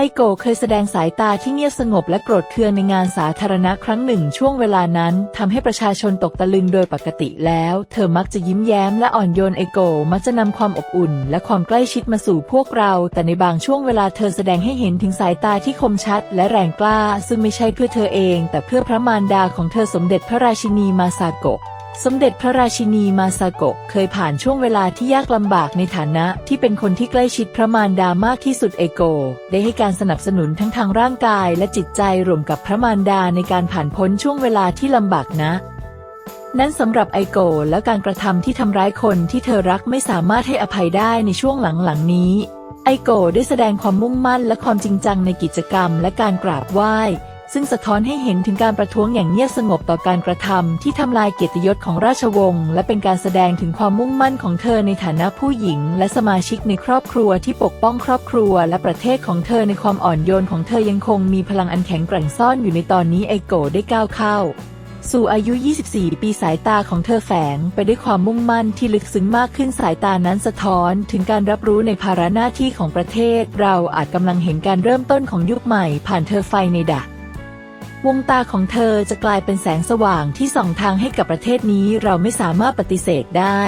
ไอโกเคยแสดงสายตาที่เงียบสงบและโกรธเคืองในงานสาธารณะครั้งหนึ่งช่วงเวลานั้นทำให้ประชาชนตกตะลึงโดยปกติแล้ว เธอมักจะยิ้มแย้มและอ่อนโยนไอโกมักจะนำความอบอุ่น และความใกล้ชิดมาสู่พวกเรา แต่ในบางช่วงเวลาเธอแสดงให้เห็นถึงสายตาที่คมชัด และแรงกล้า ซึ่งไม่ใช่เพื่อเธอเอง แต่เพื่อพระมารดาของเธอสมเด็จพระราชินีมาซาโกะ สมเด็จพระราชินีมาซาโกะเคยผ่านช่วงเวลาที่ยากลำบากในฐานะที่เป็นคนที่ใกล้ชิดพระมารดามากที่สุดเอโก ได้ให้การสนับสนุนทั้งทางร่างกายและจิตใจรวมกับพระมารดาในการผ่านพ้นช่วงเวลาที่ลำบากนะ นั้นสำหรับไอโกและการกระทำที่ทำร้ายคนที่เธอรักไม่สามารถให้อภัยได้ในช่วงหลังๆนี้ ไอโกได้แสดงความมุ่งมั่นและความจริงจังในกิจกรรมและการกราบไหว้ ซึ่งสะท้อนให้เห็นถึงการประท้วงอย่างเงียบสงบต่อการกระทำที่ทำลายเกียรติยศของราชวงศ์และเป็นการแสดงถึงความมุ่งมั่นของเธอในฐานะผู้หญิง และสมาชิกในครอบครัวที่ปกป้องครอบครัว และประเทศของเธอในความอ่อนโยนของเธอยังคงมีพลังอันแข็งแกร่งซ่อนอยู่ในตอนนี้ไอโกได้ก้าวเข้าสู่อายุ 24 ปีสายตาของเธอแฝงไปด้วยความมุ่งมั่นที่ลึกซึ้งมากขึ้นสายตานั้นสะท้อนถึงการรับรู้ในภาระหน้าที่ของประเทศ เราอาจกำลังเห็นการเริ่มต้นของยุคใหม่ผ่านเธอไฟในดัก วงตาของเธอจะกลายเป็นแสงสว่างที่ส่องทางให้กับประเทศนี้เราไม่สามารถปฏิเสธได้